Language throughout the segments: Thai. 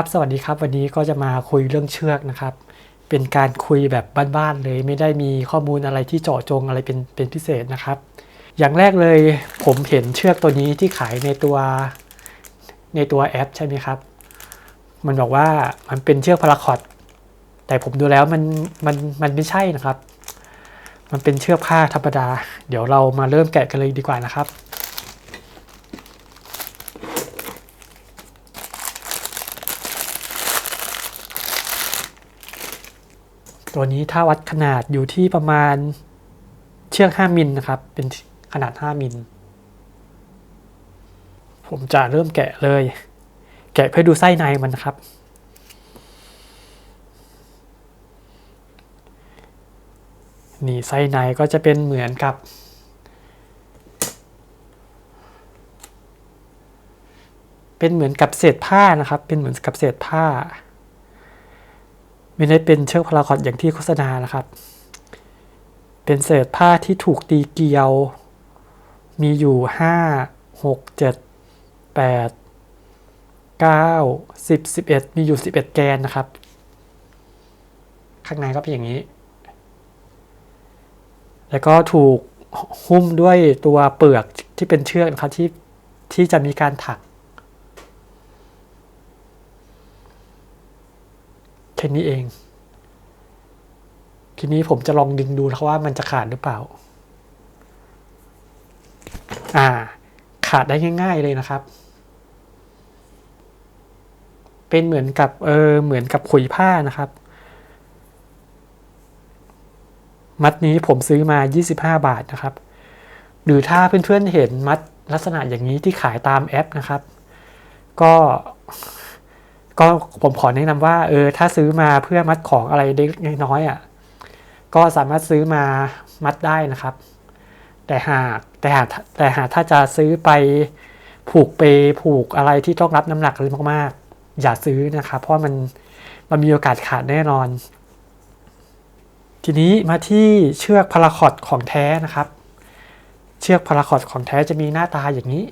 ครับสวัสดีครับ วันนี้ก็จะมาคุยเรื่องเชือกนะครับ เป็นการคุยแบบบ้านๆเลย ไม่ได้มีข้อมูลอะไรที่เจาะจงอะไรเป็นเป็นพิเศษนะครับ อย่างแรกเลยผมเห็นเชือกตัวนี้ที่ขายในตัวในตัวแอปใช่ไหมครับ มันบอกว่ามันเป็นเชือกพาราคอตแต่ผมดูแล้วมันมันมันไม่ใช่นะครับ มันเป็นเชือกผ้าธรรมดา เดี๋ยวเรามาเริ่มแกะกันเลยดีกว่านะครับ ตัวนี้ถ้าวัดขนาดอยู่ที่ประมาณเชือก 5 มิลนะครับ เป็นขนาด 5 มิล ผมจะเริ่มแกะเลย แกะเพื่อดูไส้ในมันนะครับ นี่ไส้ในก็จะเป็นเหมือนกับ เป็นเหมือนกับเศษผ้านะครับ เป็นเหมือนกับเศษผ้า ไม่ได้เป็นเชือกพาราคอตอย่างที่โฆษณานะครับ เป็นเศษผ้าที่ถูกตีเกลียว มีอยู่ห้าหกเจ็ดแปดเก้าสิบสิบเอ็ดมีอยู่สิบเอ็ดแกนนะครับ ข้างในก็เป็นอย่างนี้ แล้วก็ถูกหุ้มด้วยตัวเปลือกที่เป็นเชือกนะครับที่ที่จะมีการถัก แค่นี้เอง ทีนี้ผมจะลองดึงดูนะว่ามันจะขาดหรือเปล่า อ่า ขาดได้ง่าย ๆเลยนะครับ เป็นเหมือนกับเออเหมือนกับขุยผ้านะครับ มัดนี้ผมซื้อมา 25 บาทนะครับ หรือถ้าเพื่อนๆเห็นมัดลักษณะอย่างนี้ที่ขายตามแอปนะครับ ก็ ก็ผมขอแนะนำว่าเออถ้าซื้อมาเพื่อมัดของอะไรเล็กน้อยอะก็สามารถซื้อมามัดได้นะครับ แต่หากแต่หากแต่หากถ้าจะซื้อไปผูกเปผูกอะไรที่ต้องรับน้ำหนักเลยมากๆ อย่าซื้อนะครับเพราะมันมันมีโอกาสขาดแน่นอน ทีนี้มาที่เชือกพาราคอตของแท้นะครับ เชือกพาราคอตของแท้จะมีหน้าตาอย่างนี้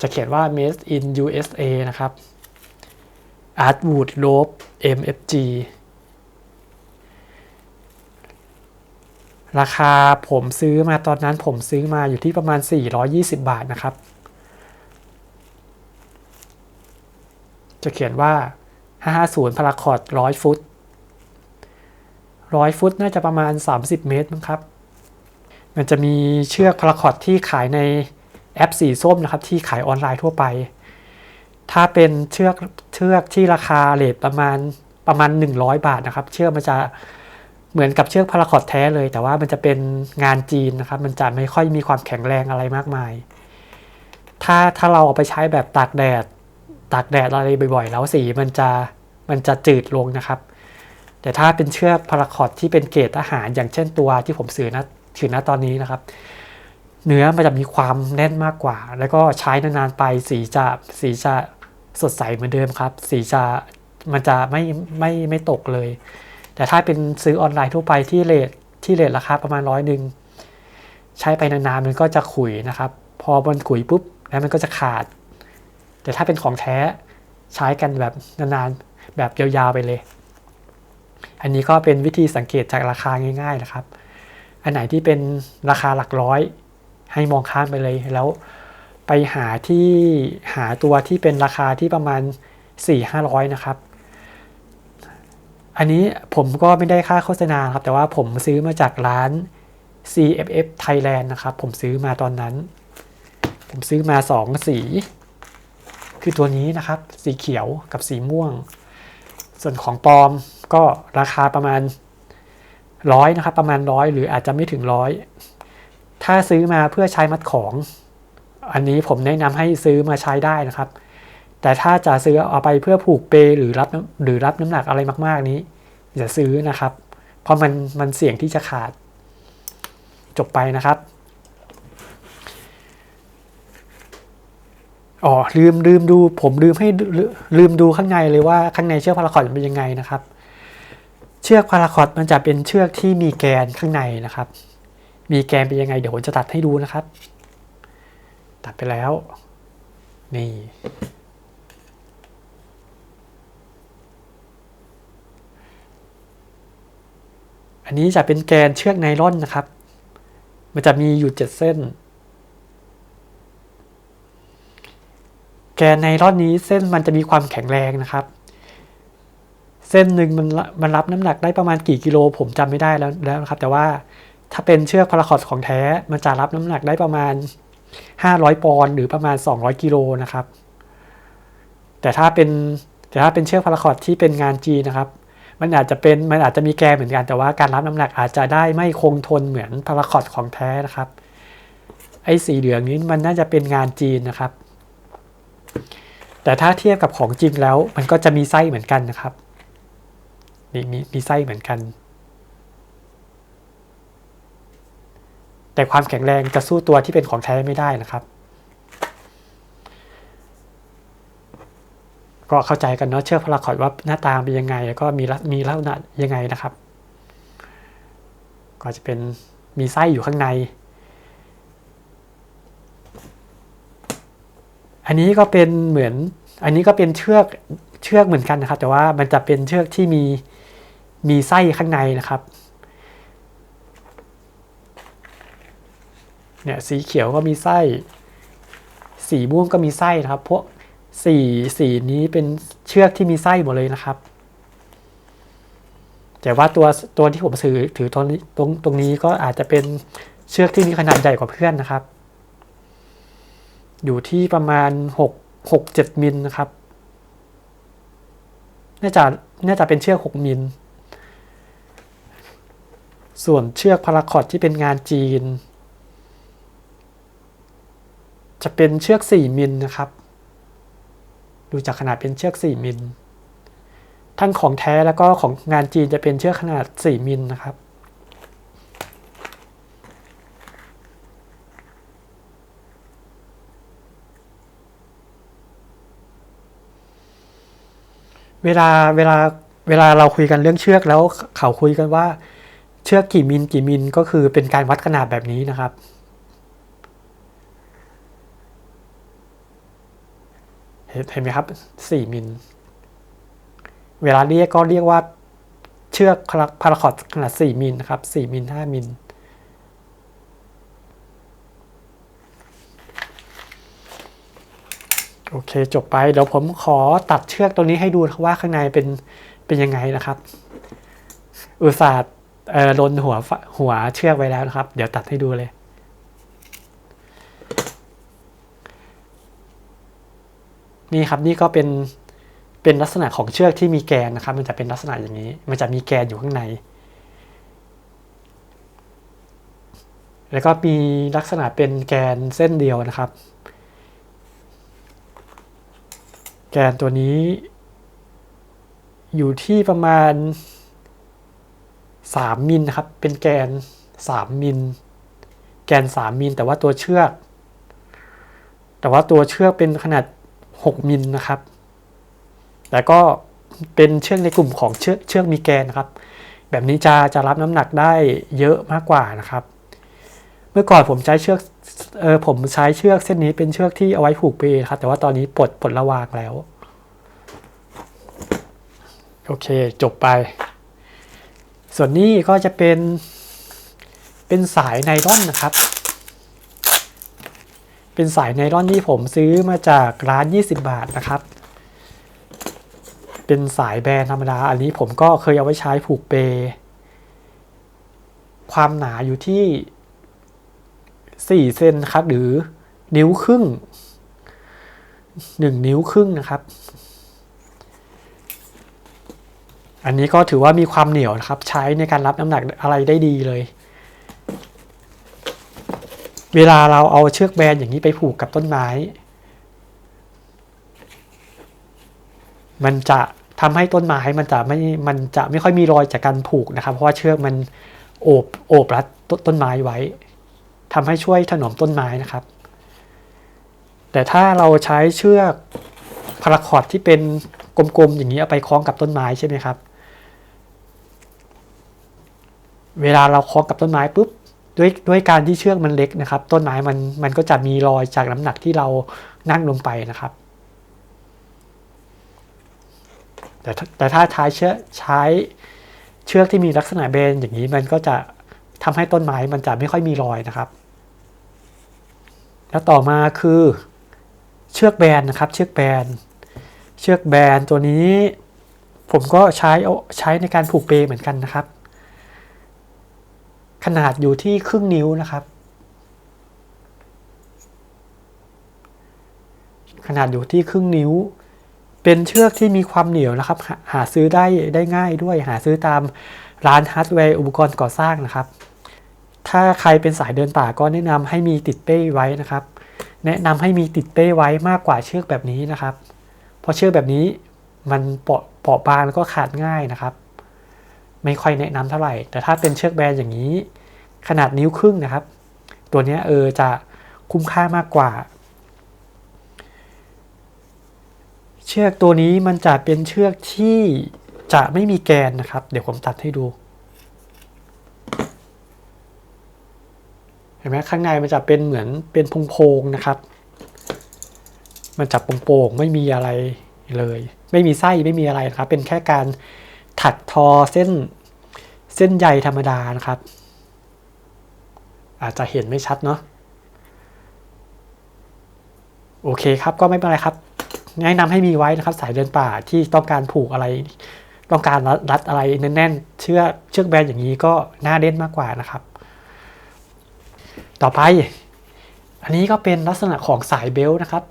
จะเขียนว่า made in USA นะครับ Artwood Rope MFG ราคาผมซื้อมาตอนนั้นผมซื้อมาอยู่ที่ประมาณ 420 บาทนะครับ จะเขียนว่า 550พาราคอร์ด100 ฟุต 100 ฟุตน่าจะประมาณ 30 เมตรมั้งครับ มันจะมีเชือกพาราคอร์ดที่ขายใน แอปสีส้มนะครับที่ขายออนไลน์ทั่วไป ถ้าเป็นเชือกเชือกที่ราคาเลทประมาณประมาณ 100 บาทนะครับ เชือกมันจะเหมือนกับเชือกพาราคอตแท้เลย แต่ว่ามันจะเป็นงานจีนนะครับ มันจะไม่ค่อยมีความแข็งแรงอะไรมากมาย ถ้าถ้าเราเอาไปใช้แบบตากแดดตากแดดอะไรบ่อยๆ แล้วสีมันจะมันจะจืดลงนะครับ แต่ถ้าเป็นเชือกพาราคอตที่เป็นเกรดอาหารอย่างเช่นตัวที่ผมซื้อนะถือนะตอนนี้นะครับ เนื้อมันจะมีความแน่นมากกว่า แล้วก็ใช้นานๆไปสีจะสีจะสดใสเหมือนเดิมครับ สีจะมันจะไม่ไม่ไม่ตกเลย แต่ถ้าเป็นซื้อออนไลน์ทั่วไปที่เลทที่เลทราคาประมาณร้อยหนึ่งใช้ไปนานๆมันก็จะขุยนะครับ พอมันขุยปุ๊บแล้วมันก็จะขาด แต่ถ้าเป็นของแท้ใช้กันแบบนานๆแบบยาวๆไปเลย อันนี้ก็เป็นวิธีสังเกตจากราคาง่ายๆนะครับ อันไหนที่เป็นราคาหลักร้อย ให้มองข้ามไปเลยแล้วไปหาที่หาตัวที่เป็นราคาที่ประมาณ 4-500 นะครับ อันนี้ผมก็ไม่ได้ค่าโฆษณาครับ แต่ว่าผมซื้อมาจากร้าน CFF Thailand นะครับ ผมซื้อมาตอนนั้น ผมซื้อมา 2 สี คือตัวนี้นะครับ สีเขียวกับสีม่วง ส่วนของปลอมก็ราคาประมาณร้อยนะครับ ประมาณร้อยหรืออาจจะไม่ถึงร้อย ถ้าซื้อมาเพื่อใช้มัดของ อันนี้ผมแนะนำให้ซื้อมาใช้ได้นะครับ แต่ถ้าจะซื้อเอาไปเพื่อผูกเปหรือรับหรือรับน้ำหนักอะไรมากๆนี้อย่าซื้อนะครับ เพราะมันมันเสี่ยงที่จะขาด จบไปนะครับอ๋อลืมลืมดูผมลืมให้ลืมดูข้างในเลยว่าข้างในเชือกพาราคอตเป็นยังไงนะครับ เชือกพาราคอตมันจะเป็นเชือกที่มีแกนข้างในนะครับ มีแกนเป็นยังไง เดี๋ยวผมจะตัดให้ดูนะครับ ตัดไปแล้ว นี่ อันนี้จะเป็นแกนเชือกไนล่อนนะครับ มันจะมีอยู่เจ็ดเส้น แกนไนล่อนนี้เส้นมันจะมีความแข็งแรงนะครับเส้นหนึ่งมันมันรับน้ำหนักได้ประมาณกี่กิโลผมจำไม่ได้แล้วแล้วนะครับ แต่ว่า ถ้าเป็นเชือกพาราคอตของแท้มันจะรับน้ำหนักได้ประมาณ 500 ปอนด์หรือประมาณ 200 กิโลนะครับ แต่ถ้าเป็นแต่ถ้าเป็นเชือกพาราคอตที่เป็นงานจีนนะครับ มันอาจจะเป็นมันอาจจะมีแกนเหมือนกัน แต่ว่าการรับน้ำหนักอาจจะได้ไม่คงทนเหมือนพาราคอตของแท้นะครับ ไอ้สีเหลืองนี้มันน่าจะเป็นงานจีนนะครับ แต่ถ้าเทียบกับของจริงแล้ว มันก็จะมีไส้เหมือนกันนะครับนี่มีมีไส้เหมือนกัน แต่ความแข็งแรงจะสู้ตัวที่เป็นของแท้ไม่ได้นะครับ ก็เข้าใจกันเนาะเชือกพาราคอตว่าหน้าตาเป็นยังไงแล้วก็มีมีลักษณะยังไงนะครับ ก็จะเป็นมีไส้อยู่ข้างใน อันนี้ก็เป็นเหมือนอันนี้ก็เป็นเชือกเชือกเหมือนกันนะครับ แต่ว่ามันจะเป็นเชือกที่มีมีไส้ข้างในนะครับ เนี่ยสีเขียวก็มีไส้ สีม่วงก็มีไส้นะครับ พวกสีสีนี้เป็นเชือกที่มีไส้หมดเลยนะครับ แต่ว่าตัวตัวที่ผมถือถือตรงนี้ตรงตรงนี้ก็อาจจะเป็นเชือกที่มีขนาดใหญ่กว่าเพื่อนนะครับ อยู่ที่ประมาณหกหกเจ็ดมิลนะครับ น่าจะน่าจะเป็นเชือกหกมิล ส่วนเชือกพาราคอตที่เป็นงานจีน จะเป็นเชือกสี่มิลนะครับ ดูจากขนาดเป็นเชือกสี่มิล ทั้งของแท้แล้วก็ของงานจีนจะเป็นเชือกขนาดสี่มิลนะครับ เวลาเวลาเวลาเราคุยกันเรื่องเชือกแล้วเขาคุยกันว่า เชือกกี่มิลกี่มิลก็คือเป็นการวัดขนาดแบบนี้นะครับ เห็นไหมครับสี่มิล เวลาเรียกก็เรียกว่าเชือกพาราคอตขนาดสี่มิลนะครับสี่มิลห้ามิล โอเค จบไป เดี๋ยวผมขอตัดเชือกตัวนี้ให้ดูว่าข้างในเป็นเป็นยังไงนะครับ อุตส่าห์ลนหัวหัวเชือกไว้แล้วนะครับ เดี๋ยวตัดให้ดูเลย นี่ครับนี่ก็เป็นเป็นลักษณะของเชือกที่มีแกนนะครับ มันจะเป็นลักษณะอย่างนี้ มันจะมีแกนอยู่ข้างใน แล้วก็มีลักษณะเป็นแกนเส้นเดียวนะครับ แกนตัวนี้ อยู่ที่ประมาณ 3มิลนะครับ เป็นแกน 3มิลแกน 3มิลแต่ว่าตัวเชือก แต่ว่าตัวเชือกเป็นขนาด 6มิลนะครับ แต่ก็เป็นเชือกในกลุ่มของเชือกเชือกมีแกนนะครับ แบบนี้จะจะรับน้ำหนักได้เยอะมากกว่านะครับ เมื่อก่อนผมใช้เชือกเออผมใช้เชือกเส้นนี้เป็นเชือกที่เอาไว้ผูกเปลครับ แต่ว่าตอนนี้ปลดปลดระวางแล้ว โอเคจบไป ส่วนนี้ก็จะเป็นเป็นสายไนล่อนนะครับ เป็นสายไนล่อนที่ผมซื้อมาจากร้าน 20 บาทนะครับ เป็นสายแบรนด์ธรรมดา อันนี้ผมก็เคยเอาไว้ใช้ผูกเป ความหนาอยู่ที่ 4 เซนครับ หรือนิ้วครึ่ง 1 นิ้วครึ่งนะครับ อันนี้ก็ถือว่ามีความเหนียวนะครับ ใช้ในการรับน้ำหนักอะไรได้ดีเลย เวลาเราเอาเชือกแบนอย่างนี้ไปผูกกับต้นไม้ มันจะทำให้ต้นไม้มันจะไม่ มันจะไม่ค่อยมีรอยจากการผูกนะครับ เพราะว่าเชือกมันโอบ โอบรัดต้นไม้ไว้ทำให้ช่วยถนอมต้นไม้นะครับ แต่ถ้าเราใช้เชือกพาราคอตที่เป็นกลมๆอย่างนี้เอาไปคล้องกับต้นไม้ใช่ไหมครับ เวลาเราคล้องกับต้นไม้ปุ๊บ ด้วยด้วยการที่เชือกมันเล็กนะครับ ต้นไม้มันมันก็จะมีรอยจากน้ำหนักที่เรานั่งลงไปนะครับ แต่แต่ถ้าใช้เชือกใช้เชือกที่มีลักษณะเบนอย่างนี้มันก็จะทำให้ต้นไม้มันจะไม่ค่อยมีรอยนะครับ แล้วต่อมาคือเชือกแบนนะครับ เชือกแบน เชือกแบนตัวนี้ ผมก็ใช้เอาใช้ในการผูกเปเหมือนกันนะครับ นาดอยู่ที่ครึ่งนิ้วนะครับ ขนาดอยู่ที่ครึ่งนิ้ว เป็นเชือกที่มีความเหนียวนะครับ หาซื้อได้ได้ง่ายด้วย หาซื้อตามร้านฮาร์ดแวร์อุปกรณ์ก่อสร้างนะครับ ถ้าใครเป็นสายเดินป่าก็แนะนำให้มีติดเป้ไว้นะครับ แนะนำให้มีติดเป้ไว้มากกว่าเชือกแบบนี้นะครับ เพราะเชือกแบบนี้มันเปราะเปาะบางแล้วก็ขาดง่ายนะครับ ไม่ค่อยแนะนำเท่าไหร่ แต่ถ้าเป็นเชือกแบนอย่างนี้ ขนาดนิ้วครึ่งนะครับ ตัวนี้เออจะคุ้มค่ามากกว่า เชือกตัวนี้มันจะเป็นเชือกที่จะไม่มีแกนนะครับ เดี๋ยวผมตัดให้ดู เห็นไหมข้างในมันจะเป็นเหมือนเป็นโพงๆนะครับ มันจะโป่งๆไม่มีอะไรเลย ไม่มีไส้ไม่มีอะไรนะครับ เป็นแค่การถักทอเส้นเส้นใยธรรมดานะครับ อาจจะเห็นไม่ชัดเนาะโอเคครับก็ไม่เป็นไรครับแนะนำให้มีไว้นะครับสายเดินป่าที่ต้องการผูกอะไร ต้องการรัดอะไรแน่นๆ เชือกเชือกแบนอย่างนี้ก็น่าเล่นมากกว่านะครับ ต่อไป อันนี้ก็เป็นลักษณะของสายเบลต์นะครับ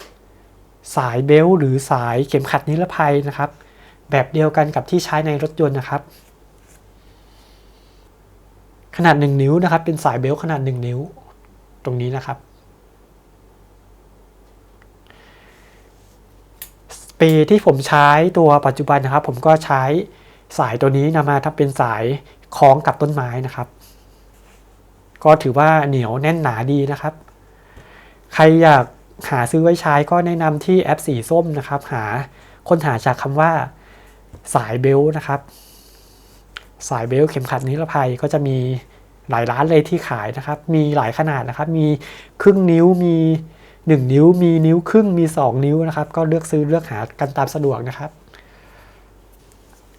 สายเบลต์หรือสายเข็มขัดนิรภัยนะครับ แบบเดียวกันกับที่ใช้ในรถยนต์นะครับ ขนาด 1 นิ้วนะครับ เป็นสายเบลต์ขนาด 1 นิ้ว ตรงนี้นะครับ ปีที่ผมใช้ตัวปัจจุบันนะครับ ผมก็ใช้สายตัวนี้นำมาทำเป็นสายคล้องกับต้นไม้นะครับ ก็ถือว่าเหนียวแน่นหนาดีนะครับ ใครอยากหาซื้อไว้ใช้ก็แนะนำที่แอปสีส้มนะครับ หาค้นหาจากคำว่าสายเบลนะครับ สายเบลเข็มขัดนิรภัยก็จะมีหลายร้านเลยที่ขายนะครับ มีหลายขนาดนะครับ มีครึ่งนิ้ว มี 1 นิ้ว มีนิ้วครึ่ง มี 2 นิ้วนะครับ ก็เลือกซื้อเลือกหากันตามสะดวกนะครับ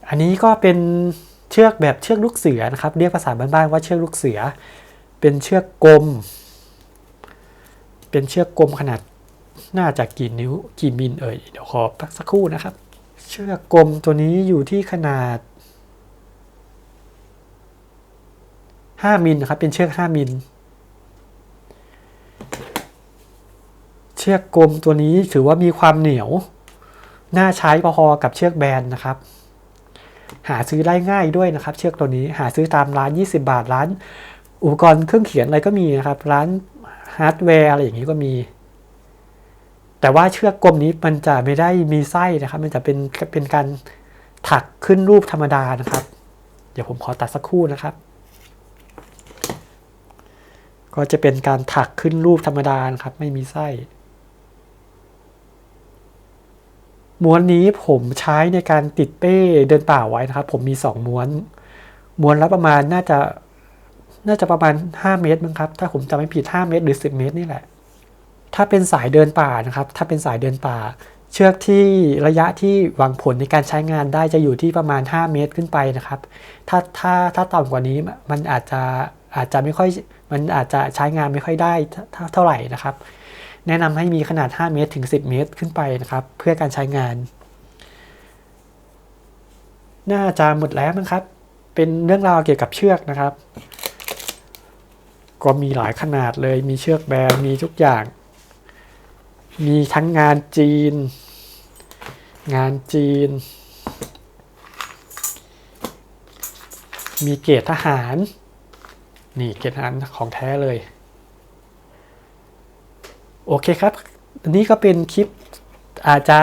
อันนี้ก็เป็นเชือกแบบเชือกลูกเสือนะครับ เรียกภาษาบ้านๆว่าเชือกลูกเสือ เป็นเชือกกลม เป็นเชือกกลมขนาดน่าจะกี่นิ้วกี่มิลเอ่ย เดี๋ยวขอพักสักครู่นะครับ เชือกกลมตัวนี้อยู่ที่ขนาด 5มิลนะครับ เป็นเชือก 5มิล เชือกกลมตัวนี้ถือว่ามีความเหนียว น่าใช้พอๆกับเชือกแบนนะครับ หาซื้อได้ง่ายด้วยนะครับ เชือกตัวนี้หาซื้อตามร้าน 20 บาทร้าน อุปกรณ์เครื่องเขียนอะไรก็มีนะครับ ร้านฮาร์ดแวร์อะไรอย่างนี้ก็มี แต่ว่าเชือกกลมนี้มันจะไม่ได้มีไส้นะครับ มันจะเป็นเป็นการถักขึ้นรูปธรรมดานะครับ เดี๋ยวผมขอตัดสักครู่นะครับ ก็จะเป็นการถักขึ้นรูปธรรมดาครับ ไม่มีไส้ม้วนนี้ผมใช้ในการติดเป้เดินป่าไว้นะครับ ผมมี 2 ม้วน ม้วนละประมาณน่าจะน่าจะประมาณ 5 เมตรมั้งครับ ถ้าผมจำไม่ผิด 5 เมตร หรือ 10 เมตรนี่แหละ ถ้าเป็นสายเดินป่านะครับ ถ้าเป็นสายเดินป่า เชือกที่ระยะที่หวังผลในการใช้งานได้จะอยู่ที่ประมาณ 5 เมตรขึ้นไปนะครับ ถ้าถ้าถ้าต่ำกว่านี้มันอาจจะอาจจะไม่ค่อย มันอาจจะใช้งานไม่ค่อยได้เท่าไหร่นะครับ แนะนำให้มีขนาด 5 เมตรถึง 10 เมตรขึ้นไปนะครับ เพื่อการใช้งาน น่าจะหมดแล้วมั้งครับ เป็นเรื่องราวเกี่ยวกับเชือกนะครับ ก็มีหลายขนาดเลย มีเชือกแบนมีทุกอย่าง มีทั้งงานจีน งานจีน มีเกตทหาร นี่เกตทหารของแท้เลย โอเคครับ อันนี้ก็เป็นคลิปอาจจะ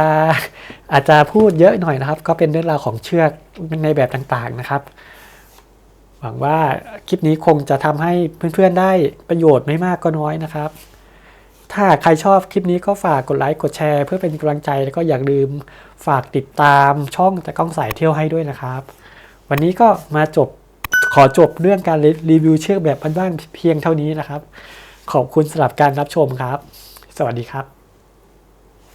อาจจะพูดเยอะหน่อยนะครับ ก็เป็นเรื่องราวของเชือกในแบบต่างๆนะครับ หวังว่าคลิปนี้คงจะทำให้เพื่อนๆได้ประโยชน์ไม่มากก็น้อยนะครับ ถ้าใครชอบคลิปนี้ก็ฝากกดไลค์กดแชร์ เพื่อเป็นกำลังใจแล้วก็อย่าลืมฝากติดตามช่องแต่กล้องสายเที่ยวให้ด้วยนะครับ วันนี้ก็มาจบ ขอจบเรื่องการรีวิวเชือกแบบบ้านๆเพียงเท่านี้นะครับ ขอบคุณสำหรับการรับชมครับ สวัสดีครับ